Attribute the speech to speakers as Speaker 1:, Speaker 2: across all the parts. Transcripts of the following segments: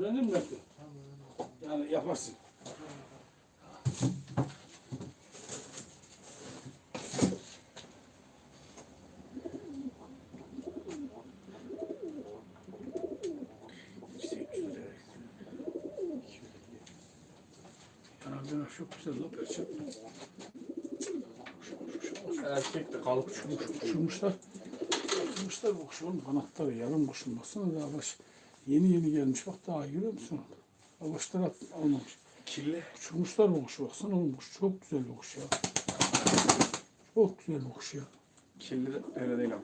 Speaker 1: Öğrendin mi Mehdi? Yani yaparsın. Yanardağlar çok güzel la perçem.
Speaker 2: Erkek de kalıp uçmuş.
Speaker 1: Uçurmuşlar. Uçurmuşlar bu kuşun kanatları yarım kuşun baksana daha baş. Yeni yeni gelmiş bak daha görüyor musun? Başları at- almamış.
Speaker 2: Kirli.
Speaker 1: Uçurmuşlar bu kuşu baksana oğlum kuş çok güzel kuş ya. Çok güzel kuş ya.
Speaker 2: Kirli de öyle değil ama.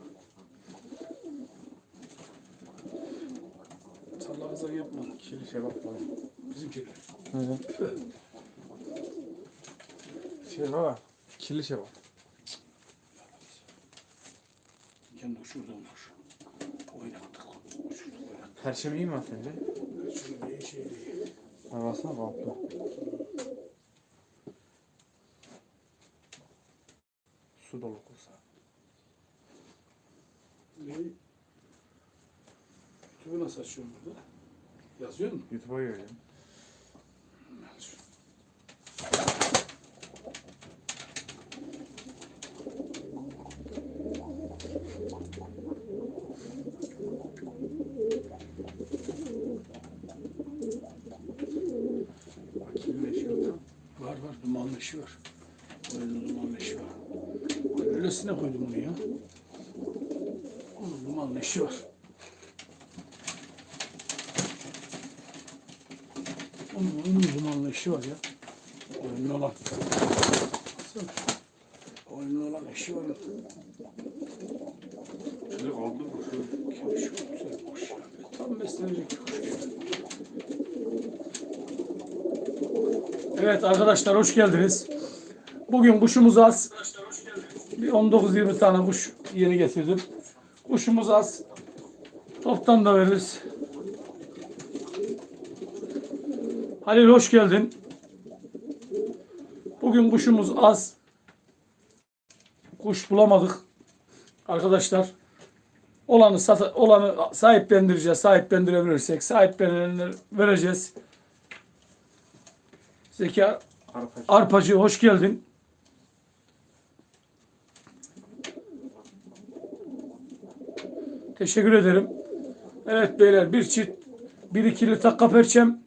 Speaker 1: Salla yapma.
Speaker 2: Kirli şey bak bana.
Speaker 1: Bizimkiler.
Speaker 2: Evet. Şey var. Kirli şey var.
Speaker 1: Kendi uçurduğum kuş. Oynattık.
Speaker 2: Perşembe iyi mi sence?
Speaker 1: Şunu bir şey değil.
Speaker 2: Ha baksana. Su dolu kursa.
Speaker 1: Ne? YouTube'u nasıl açıyorum burada? Yazıyor mu?
Speaker 2: YouTube'a görüyorum. Bak kirli şey yok.
Speaker 1: Var var dumanlı işi var. Oyunun dumanlı işi var. Öylesine koydum bunu ya. İşi var. Onun, dumanlı işi var ya. Oyunlu olan. Oyunlu olan işi var.
Speaker 2: Kaldı mı? Şu
Speaker 1: Ya çok güzel bir kuş ya. Tam beslenecek. Evet arkadaşlar hoş geldiniz. Bugün kuşumuz az. Bir 19-20 tane kuş yeni getirdim. Kuşumuz az. Toptan da veririz. Halil hoş geldin. Bugün kuşumuz az. Kuş bulamadık. Arkadaşlar olanı sat olanı sahiplendireceğiz. Sahiplendirebilirsek sahiplenenleri vereceğiz. Zeki
Speaker 2: arpacı.
Speaker 1: Arpacı hoş geldin. Teşekkür ederim. Evet beyler bir çift bir ikili takka perçem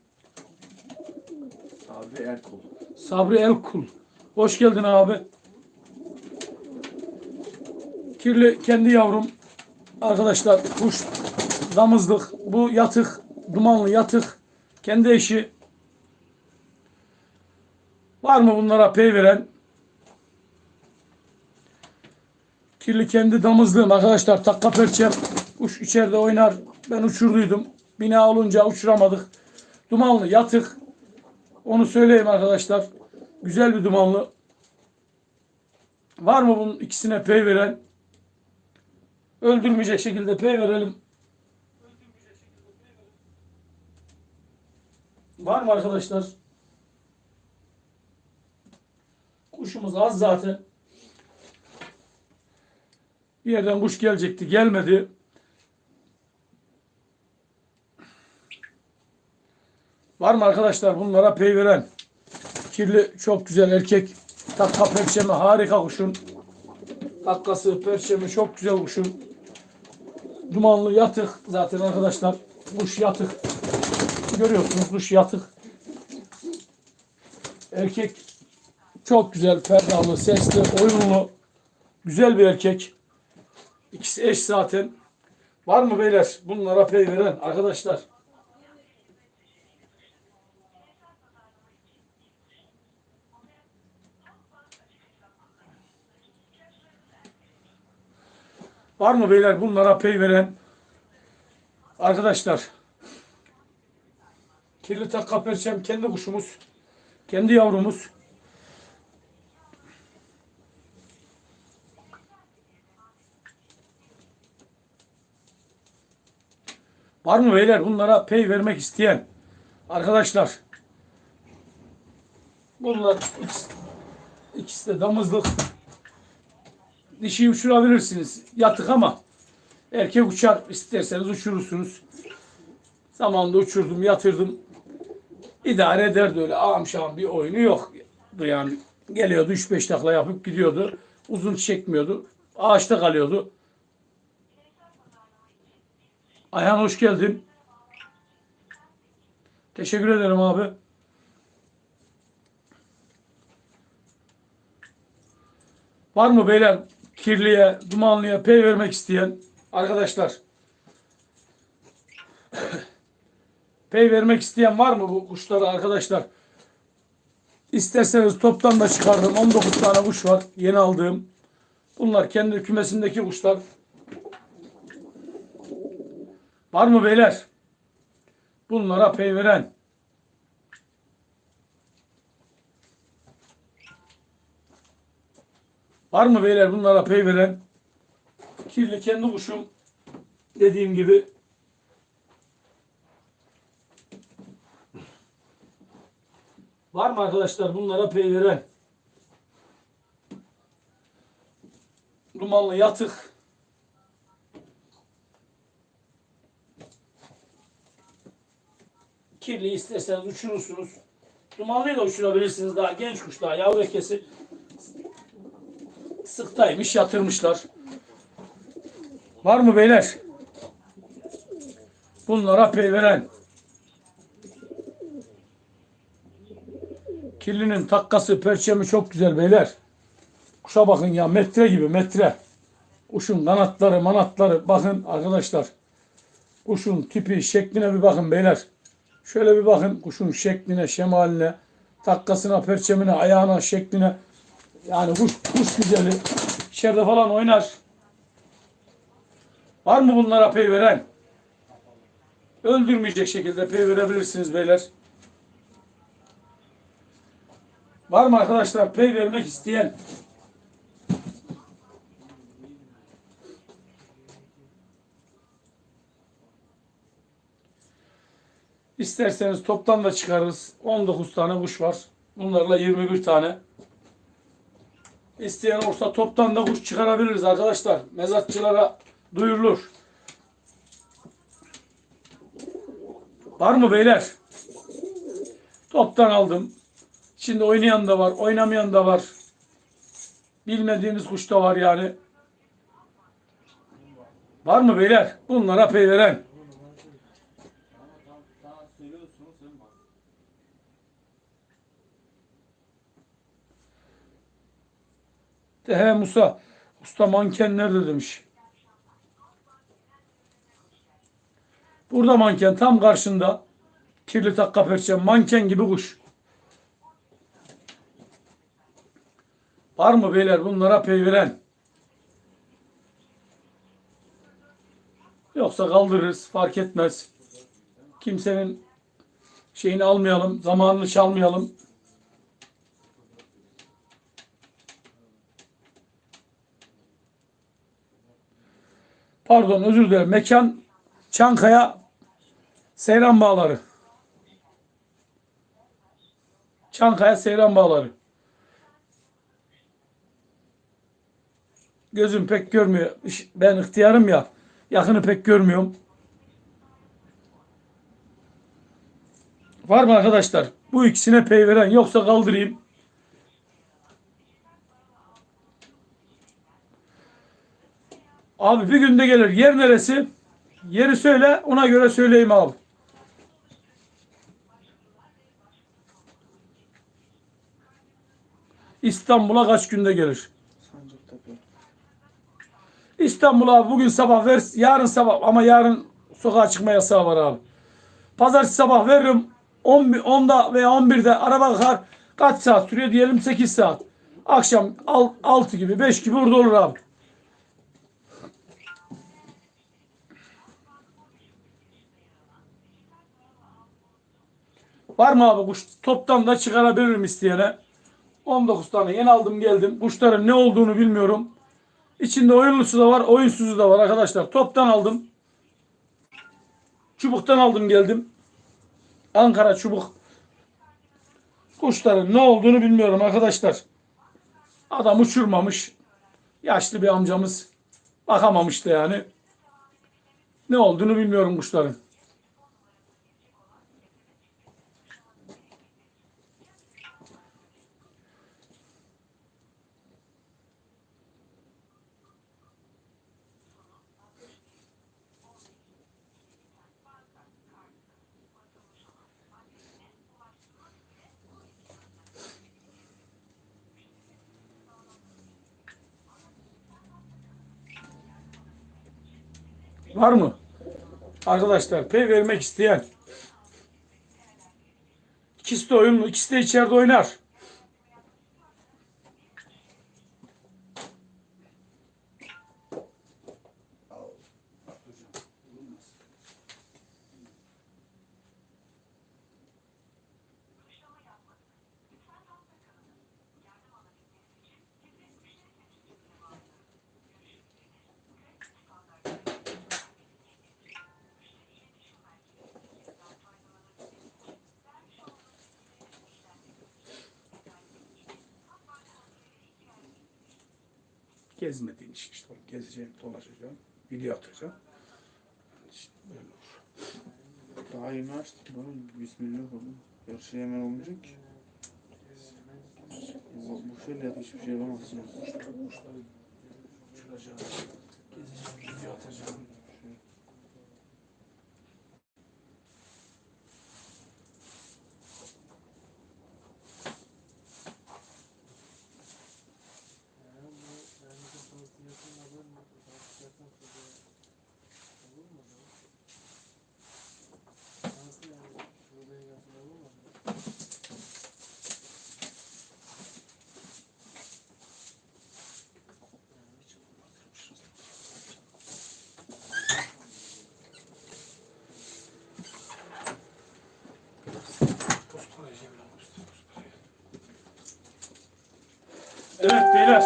Speaker 2: Abi Erkul.
Speaker 1: Sabri Elkul. Hoş geldin abi. Kirli kendi yavrum. Arkadaşlar kuş damızlık. Bu yatık. Dumanlı yatık. Kendi eşi. Var mı bunlara pey veren? Kirli kendi damızlığım arkadaşlar. Takka perçem. Kuş içeride oynar. Ben uçurduydum. Bina olunca uçuramadık. Dumanlı yatık. Onu söyleyeyim arkadaşlar. Güzel bir dumanlı. Var mı bunun ikisine pey veren? Öldürmeyecek şekilde pey verelim. Var mı arkadaşlar? Kuşumuz az zaten. Bir yerden kuş gelecekti. Gelmedi. Var mı arkadaşlar bunlara pey veren? Kirli çok güzel erkek. Takka perçemi harika kuşun. Takkası perçemi çok güzel kuşun. Dumanlı yatık zaten arkadaşlar. Kuş yatık. Görüyorsunuz kuş yatık. Erkek çok güzel, ferdalı, sesli, oyunlu. Güzel bir erkek. İkisi eş zaten. Var mı beyler bunlara pey veren arkadaşlar? Var mı beyler bunlara pey veren? Arkadaşlar. Kirli takka perçem kendi kuşumuz. Kendi yavrumuz. Var mı beyler bunlara pey vermek isteyen? Arkadaşlar. Bunlar ikisi, ikisi de damızlık. Dişi uçurabilirsiniz. Yatık ama erkek uçar isterseniz uçurursunuz. Zamanında uçurdum, yatırdım. İdare ederdi öyle. Ağam şahım bir oyunu yoktu yani. Geliyordu 3-5 takla yapıp gidiyordu. Uzun çekmiyordu. Ağaçta kalıyordu. Ayhan hoş geldin. Teşekkür ederim abi. Var mı beyler kirliye, dumanlıya pey vermek isteyen arkadaşlar? pey vermek isteyen var mı bu kuşlara arkadaşlar? İsterseniz toptan da çıkardım. 19 tane kuş var. Yeni aldığım. Bunlar kendi kümesindeki kuşlar. Var mı beyler? Bunlara pey veren. Var mı beyler bunlara pey veren? Kirli kendi kuşum. Dediğim gibi. Var mı arkadaşlar bunlara pey veren? Dumanlı yatık. Kirli isterseniz uçurursunuz. Dumanlıyı da uçurabilirsiniz daha genç kuş daha yavru ekesi sıktaymış yatırmışlar. Var mı beyler? Bunlara pey veren. Kirlinin takkası, perçemi çok güzel beyler. Kuşa bakın ya metre gibi metre. Kuşun kanatları, manatları bakın arkadaşlar. Kuşun tipi, şekline bir bakın beyler. Şöyle bir bakın kuşun şekline, şemaline, takkasına, perçemine, ayağına, şekline. Yani kuş, kuş güzeli. İçeride falan oynar. Var mı bunlara pey veren? Öldürmeyecek şekilde pey verebilirsiniz beyler. Var mı arkadaşlar pey vermek isteyen? İsterseniz toptan da çıkarırız. 19 tane kuş var. Bunlarla 21 tane. İsteyen olursa toptan da kuş çıkarabiliriz arkadaşlar. Mezatçılara duyurulur. Var mı beyler? Toptan aldım. Şimdi oynayan da var, oynamayan da var. Bilmediğiniz kuş da var yani. Var mı beyler? Bunlara pey veren. De he Musa, usta manken nerede demiş. Burada manken tam karşında. Kirli takka perçem manken gibi kuş. Var mı beyler bunlara pey? Yoksa kaldırırız fark etmez. Kimsenin şeyini almayalım, zamanını çalmayalım. Pardon özür dilerim. Mekan Çankaya Seyran Bağları. Çankaya Seyran Bağları. Gözüm pek görmüyor. Ben ihtiyarım ya. Yakını pek görmüyorum. Var mı arkadaşlar? Bu ikisine pey veren yoksa kaldırayım. Abi bir günde gelir. Yer neresi? Yeri söyle. Ona göre söyleyeyim abi. İstanbul'a kaç günde gelir? İstanbul'a bugün sabah ver, yarın sabah ama yarın sokağa çıkma yasağı var abi. Pazartesi sabah veririm 10, 10'da veya 11'de araba kalkar. Kaç saat sürüyor diyelim 8 saat. Akşam 6 gibi 5 gibi burada olur abi. Var mı abi kuş? Toptan da çıkarabilirim isteyene. 19 tane yeni aldım geldim. Kuşların ne olduğunu bilmiyorum. İçinde oyunlusu da var, oyunsuzu da var arkadaşlar. Toptan aldım. Çubuktan aldım geldim. Ankara çubuk. Kuşların ne olduğunu bilmiyorum arkadaşlar. Adam uçurmamış. Yaşlı bir amcamız. Bakamamıştı yani. Ne olduğunu bilmiyorum kuşların. Var mı? Arkadaşlar pey vermek isteyen. İkisi de oyunlu. ikisi de içeride oynar. Gezmediğin iş işte. Gezeceğim, dolaşacağım. Video atacağım. İşte böyle olur.
Speaker 2: Daha yeni açtık. Bismillah oğlum. Her şey hemen olmayacak ki. Bu, bu şeyle hiçbir şey yapamazsın.
Speaker 1: Uçuracağım. Gezeceğim, video atacağım. Evet beyler.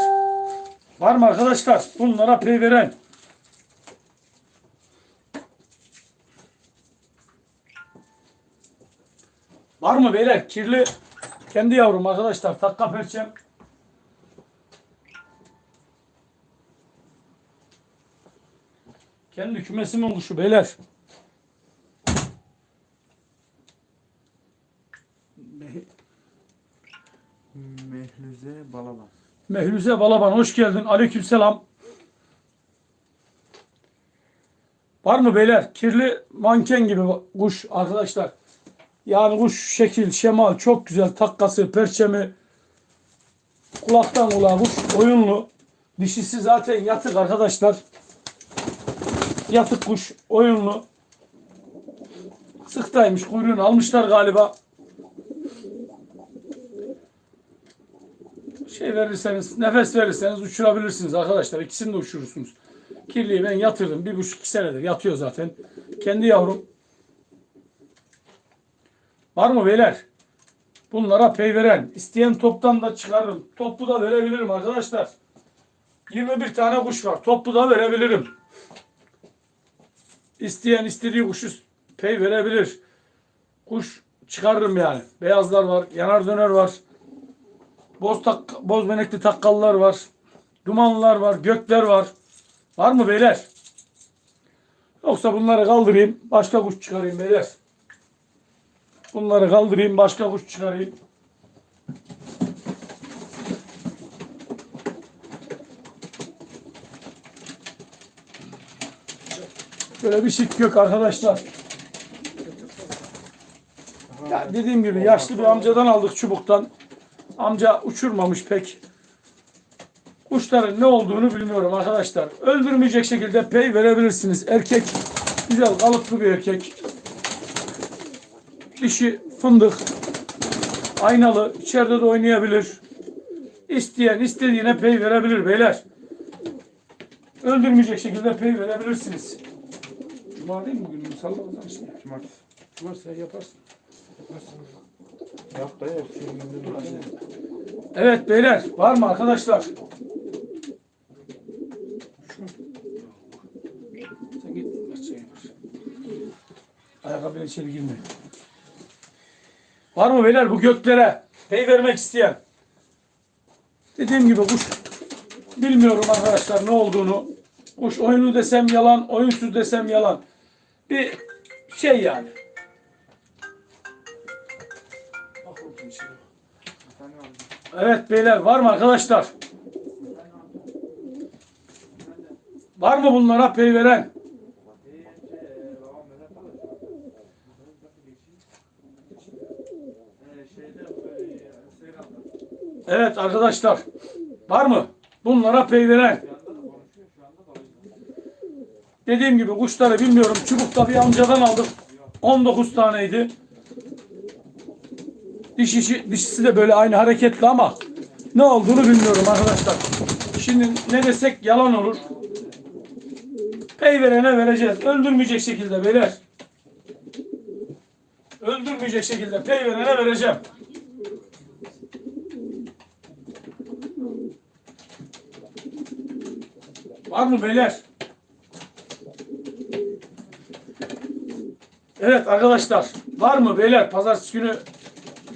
Speaker 1: Var mı arkadaşlar? Bunlara pey veren. Var mı beyler? Kirli kendi yavrum arkadaşlar. Takka perçem. Kendi kümesimin kuşu beyler.
Speaker 2: Mehluze Balaban
Speaker 1: hoş geldin. Aleykümselam. Var mı beyler? Kirli manken gibi kuş arkadaşlar. Yani kuş şekil, şemal çok güzel. Takkası, perçemi. Kulaktan kulağa kuş oyunlu. Dişisi zaten yatık arkadaşlar. Yatık kuş oyunlu. Sıktaymış kuyruğunu almışlar galiba. Şey verirseniz, nefes verirseniz uçurabilirsiniz arkadaşlar. İkisini de uçurursunuz. Kirliyi ben yatırdım. Bir buçuk iki senedir yatıyor zaten. Kendi yavrum. Var mı beyler? Bunlara pey veren. isteyen toptan da çıkarırım. Toplu da verebilirim arkadaşlar. 21 tane kuş var. Toplu da verebilirim. İsteyen istediği kuşu pey verebilir. Kuş çıkarırım yani. Beyazlar var. Yanar döner var. Boz, tak, boz benekli takkallar var. Dumanlar var. Gökler var. Var mı beyler? Yoksa bunları kaldırayım. Başka kuş çıkarayım beyler. Bunları kaldırayım. Başka kuş çıkarayım. Böyle bir şık gök arkadaşlar. Ya dediğim gibi yaşlı bir amcadan aldık çubuktan. Amca uçurmamış pek. Kuşların ne olduğunu bilmiyorum arkadaşlar. Öldürmeyecek şekilde pey verebilirsiniz. Erkek güzel kalıplı bir erkek. Dişi fındık. Aynalı. içeride de oynayabilir. İsteyen istediğine pey verebilir beyler. Öldürmeyecek şekilde pey verebilirsiniz. Cuma değil mi bugün? Sallamasın işte.
Speaker 2: Cumartesi.
Speaker 1: Cumartesi sen yaparsın.
Speaker 2: Yap da yap. Şimdi
Speaker 1: Evet beyler var mı arkadaşlar? Sen git şey. Ayakkabıyla içeri girme. Var mı beyler bu göklere pey vermek isteyen? Dediğim gibi kuş bilmiyorum arkadaşlar ne olduğunu. Kuş oyunlu desem yalan, oyunsuz desem yalan. Bir şey yani. Evet beyler var mı arkadaşlar? Var mı bunlara pey veren? Evet arkadaşlar. Var mı? Bunlara pey veren. Dediğim gibi kuşları bilmiyorum. Çubukta bir amcadan aldık. 19 taneydi. Dişisi, dişisi de böyle aynı hareketli ama ne olduğunu bilmiyorum arkadaşlar. Şimdi ne desek yalan olur. Pey verene vereceğiz. Öldürmeyecek şekilde beyler. Öldürmeyecek şekilde pey verene vereceğim. Var mı beyler? Evet arkadaşlar. Var mı beyler? Pazartesi günü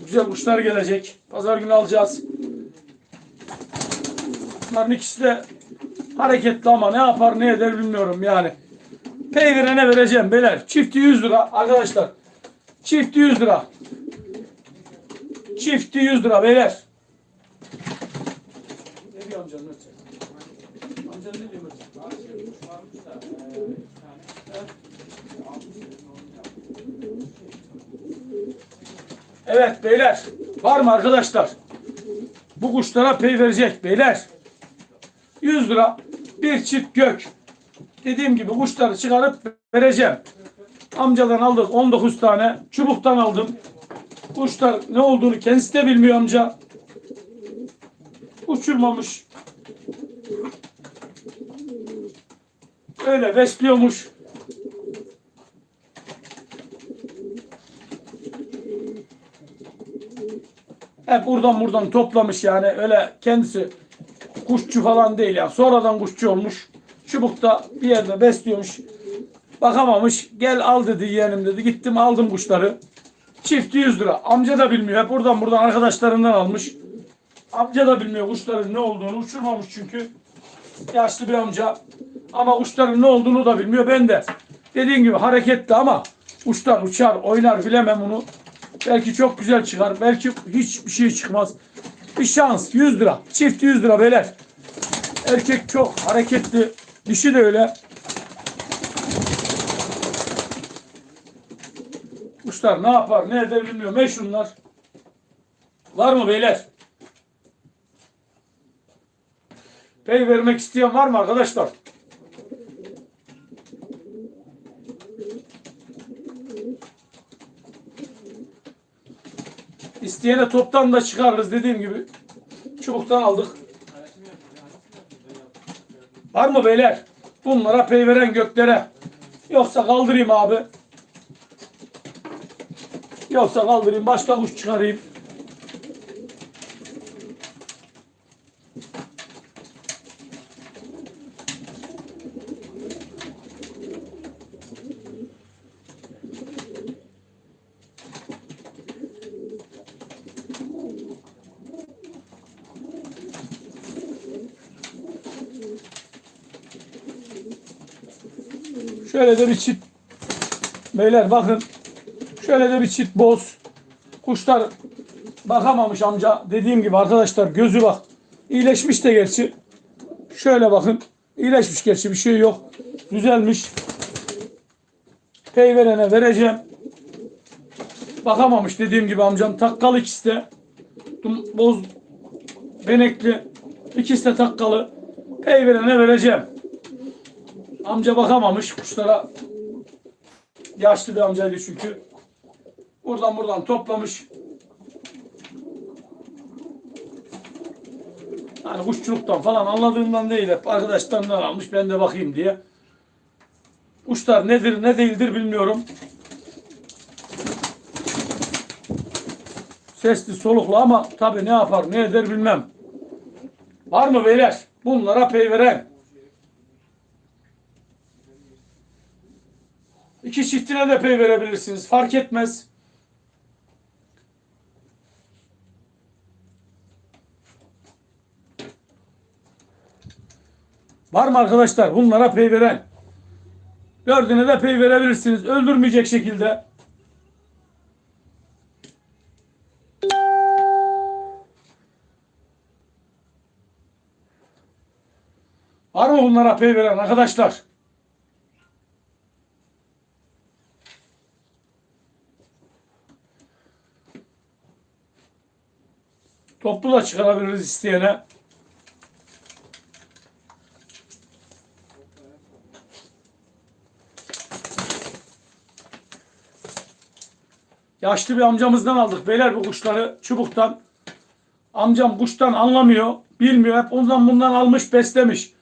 Speaker 1: güzel kuşlar gelecek. Pazar günü alacağız. Bunların ikisi de hareketli ama ne yapar ne eder bilmiyorum yani. Peynirine vereceğim beyler. Çifti 100 lira arkadaşlar. Çifti 100 lira. Çifti 100 lira beyler. Ne diyor amcanın ötesi? Amcanın ne diyor ötesi? Evet beyler. Var mı arkadaşlar? Bu kuşlara pey verecek beyler. 100 lira bir çift gök. Dediğim gibi kuşları çıkarıp vereceğim. Amcadan aldık 19 tane. Çubuktan aldım. Kuşlar ne olduğunu kendisi de bilmiyor amca. Uçurmamış. Öyle besliyormuş. Hep buradan buradan toplamış yani öyle kendisi kuşçu falan değil ya. Sonradan kuşçu olmuş. Çubukta bir yerde besliyormuş. Bakamamış. Gel al dedi yeğenim dedi. Gittim aldım kuşları. Çifti 100 lira. Amca da bilmiyor. Hep buradan buradan arkadaşlarından almış. Amca da bilmiyor kuşların ne olduğunu. Uçurmamış çünkü. Yaşlı bir amca. Ama kuşların ne olduğunu da bilmiyor. Ben de. Dediğim gibi hareketli ama kuşlar uçar, oynar bilemem onu. Belki çok güzel çıkar. Belki hiçbir şey çıkmaz. Bir şans. 100 lira. Çift 100 lira beyler. Erkek çok hareketli. Dişi de öyle. Kuşlar ne yapar ne eder bilmiyorum. Meşhurlar. Var mı beyler? Pey vermek isteyen var mı arkadaşlar? İsteyene toptan da çıkarırız dediğim gibi. Çubuktan aldık. Var mı beyler? Bunlara pey veren göklere. Yoksa kaldırayım abi. Yoksa kaldırayım başka kuş çıkarayım. Şöyle de bir çift. Beyler bakın. Şöyle de bir çift boz. Kuşlar bakamamış amca. Dediğim gibi arkadaşlar gözü bak. İyileşmiş de gerçi. Şöyle bakın. İyileşmiş gerçi bir şey yok. Düzelmiş. Pey verene vereceğim. Bakamamış dediğim gibi amcam. Takkalı ikisi de. Boz benekli. İkisi de takkalı. Pey verene vereceğim. Amca bakamamış kuşlara. Yaşlı bir amcaydı çünkü. Buradan buradan toplamış. Hani kuşçuluktan falan anladığından değil hep arkadaşlarından almış ben de bakayım diye. Kuşlar nedir ne değildir bilmiyorum. Sesli soluklu ama tabi ne yapar ne eder bilmem. Var mı beyler? Bunlara pey veren. İki çiftine de pey verebilirsiniz. Fark etmez. Var mı arkadaşlar bunlara pey veren? Dördüne de pey verebilirsiniz. Öldürmeyecek şekilde. Var mı bunlara pey veren arkadaşlar? Toplu da çıkarabiliriz isteyene. Yaşlı bir amcamızdan aldık. Beyler bu kuşları çubuktan. Amcam kuştan anlamıyor. Bilmiyor. Hep ondan bundan almış beslemiş.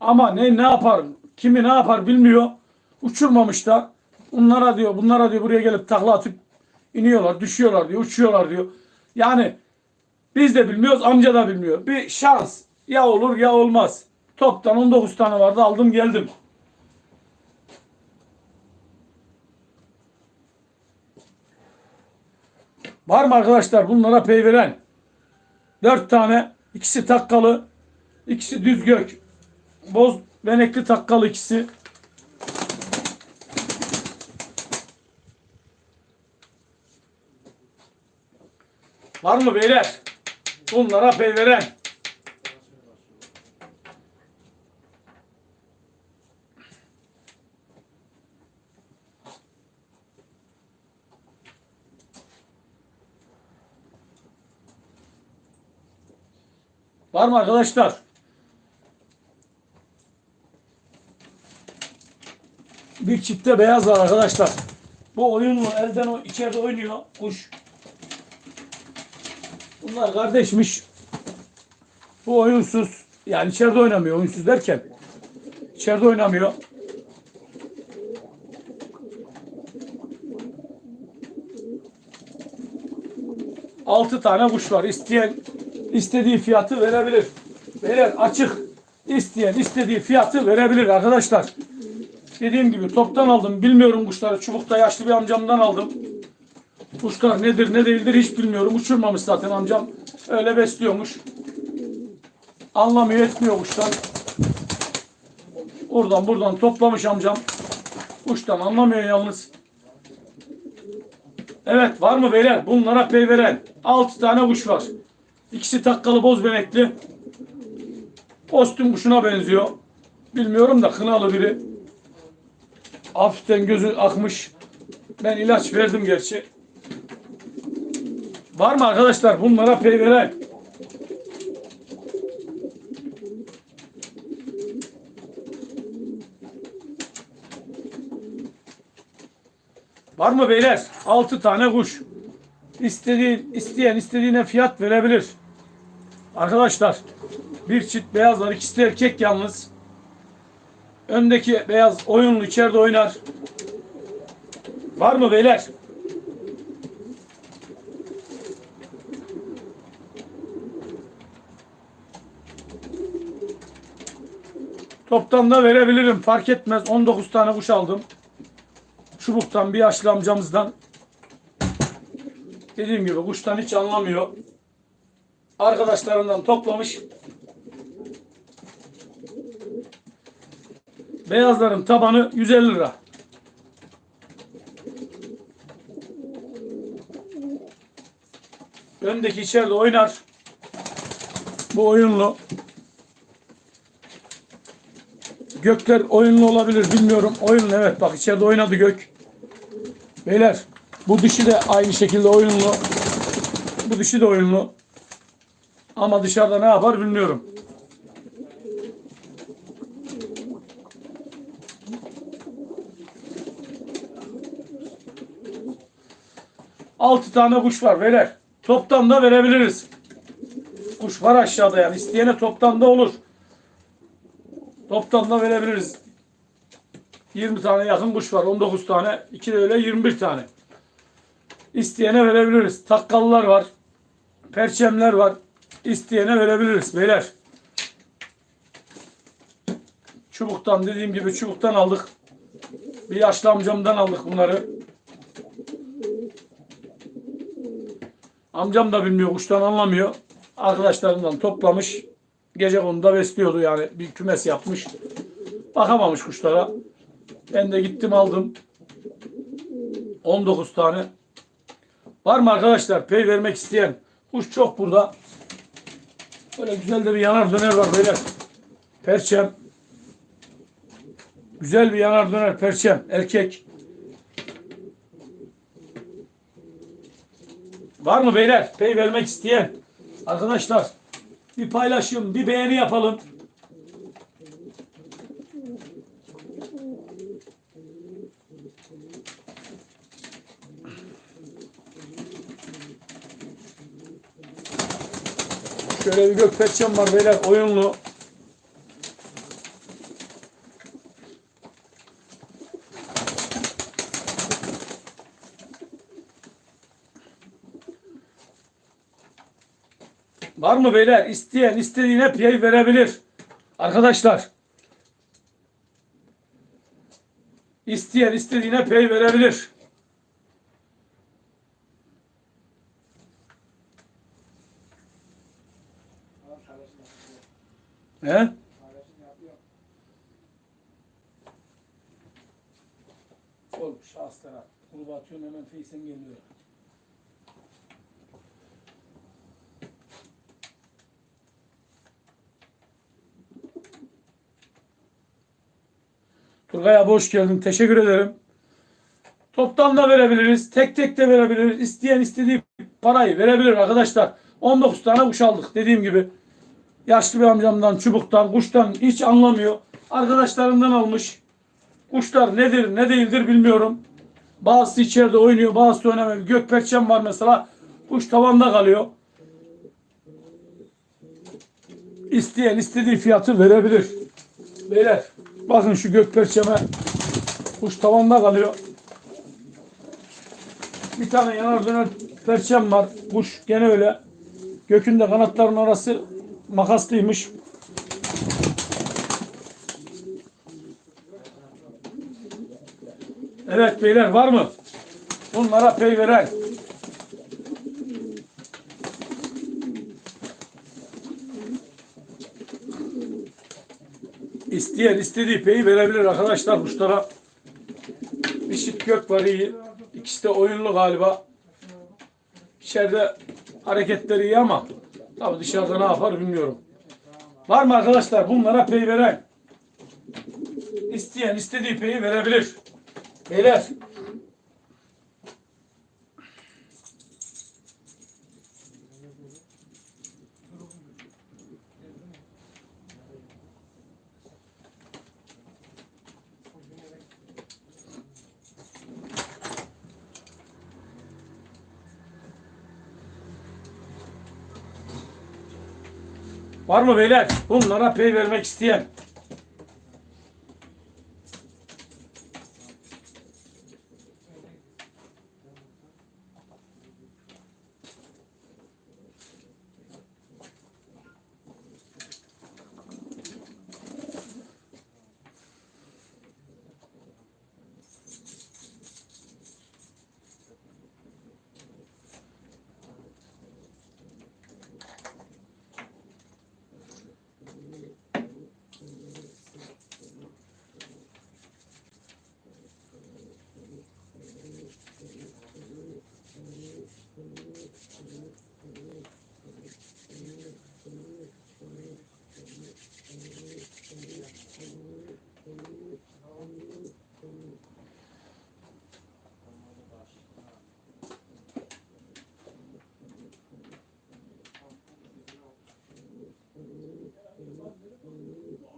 Speaker 1: Ama ne ne yapar? Kimi ne yapar bilmiyor. Uçurmamış da. Bunlara diyor bunlara diyor buraya gelip takla atıp iniyorlar düşüyorlar diyor uçuyorlar diyor. Yani biz de bilmiyoruz, amca da bilmiyor. Bir şans. Ya olur ya olmaz. Toptan 19 tane vardı aldım geldim. Var mı arkadaşlar bunlara pey veren? 4 tane. ikisi takkalı. ikisi düz gök. Boz benekli takkalı ikisi. Var mı beyler? Bunlara pey veren. Var mı arkadaşlar? Bir çifte beyaz var arkadaşlar. Bu oyunlu elden o içeride oynuyor kuş. Bunlar kardeşmiş. Bu oyunsuz. Yani içeride oynamıyor oyunsuz derken. içeride oynamıyor. Altı tane kuş var. İsteyen istediği fiyatı verebilir. Beyler açık. İsteyen istediği fiyatı verebilir arkadaşlar. Dediğim gibi toptan aldım. Bilmiyorum kuşları. Çubukta yaşlı bir amcamdan aldım. Kuşlar nedir ne değildir hiç bilmiyorum. Uçurmamış zaten amcam. Öyle besliyormuş. Anlamıyor etmiyor kuşlar. Oradan buradan toplamış amcam. Kuştan anlamıyor yalnız. Evet var mı beyler? Bunlara pey veren. 6 tane kuş var. İkisi takkalı boz benekli. Kostüm kuşuna benziyor. Bilmiyorum da kınalı biri. Hafiften gözü akmış. Ben ilaç verdim gerçi. Var mı arkadaşlar bunlara pey veren? Var mı beyler? 6 tane kuş. İstediği, isteyen istediğine fiyat verebilir. Arkadaşlar bir çift beyaz var. İkisi de erkek yalnız. Öndeki beyaz oyunlu içeride oynar. Var mı beyler? Toptan da verebilirim. Fark etmez. 19 tane kuş aldım. Çubuktan bir yaşlı amcamızdan. Dediğim gibi kuştan hiç anlamıyor. Arkadaşlarından toplamış. Beyazların tabanı 150 lira. Öndeki içeride oynar. Bu oyunlu. Gökler oyunlu olabilir bilmiyorum. Oyunlu evet bak içeride oynadı gök. Beyler bu dişi de aynı şekilde oyunlu. Bu dişi de oyunlu. Ama dışarıda ne yapar bilmiyorum. Altı tane kuş var beyler. Toptan da verebiliriz. Kuş var aşağıda yani. İsteyene toptan da olur. Toptan da verebiliriz. 20 tane yakın kuş var. 19 tane. 2 de öyle 21 tane. İsteyene verebiliriz. Takkallar var. Perçemler var. İsteyene verebiliriz beyler. Çubuktan dediğim gibi çubuktan aldık. Bir yaşlı amcamdan aldık bunları. Amcam da bilmiyor, kuştan anlamıyor. Arkadaşlarından toplamış. Gece konuda besliyordu yani bir kümes yapmış. Bakamamış kuşlara. Ben de gittim aldım. 19 tane. Var mı arkadaşlar pey vermek isteyen? Kuş çok burada. Böyle güzel de bir yanar döner var beyler. Perçem. Güzel bir yanar döner perçem. Erkek. Var mı beyler? Pey vermek isteyen. Arkadaşlar bir paylaşım, bir beğeni yapalım. Şöyle bir gök perçem var beyler oyunlu. Var mı beyler? İsteyen istediğine piyay verebilir. Arkadaşlar. İsteyen istediğine pay verebilir. He? Oğlum şahıslara gruba atıyorum hemen Face'en geliyor. Turgay abi hoş geldin. Teşekkür ederim. Toptan da verebiliriz. Tek tek de verebiliriz. İsteyen istediği parayı verebilir arkadaşlar. 19 tane kuş aldık dediğim gibi. Yaşlı bir amcamdan, çubuktan, kuştan hiç anlamıyor. Arkadaşlarından almış. Kuşlar nedir, ne değildir bilmiyorum. Bazısı içeride oynuyor, bazısı oynamıyor. Gökperçem var mesela. Kuş tavanda kalıyor. İsteyen istediği fiyatı verebilir. Beyler bakın şu gökperçeme kuş tavanda kalıyor. Bir tane yanar döner perçem var. Kuş gene öyle. Gökünde kanatların arası makaslıymış. Evet beyler var mı? Bunlara pey veren. İsteyen istediği peyi verebilir arkadaşlar kuşlara. Bir çift gök var iyi. İkisi de oyunlu galiba. İçeride hareketleri iyi ama tabi dışarıda ne yapar bilmiyorum. Var mı arkadaşlar bunlara pey veren? İsteyen istediği peyi verebilir. Beyler. Var mı beyler? Bunlara pey vermek isteyen.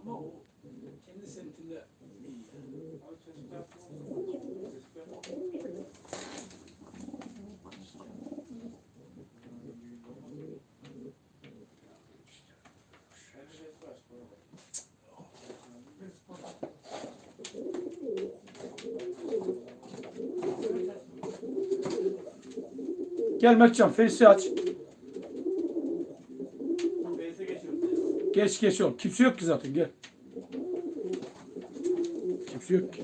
Speaker 1: Ama o kendi semtinde iyi. Gel Mertcan, Face'i aç. Geç geç oğlum. Kimse yok ki zaten gel. Kimse yok ki.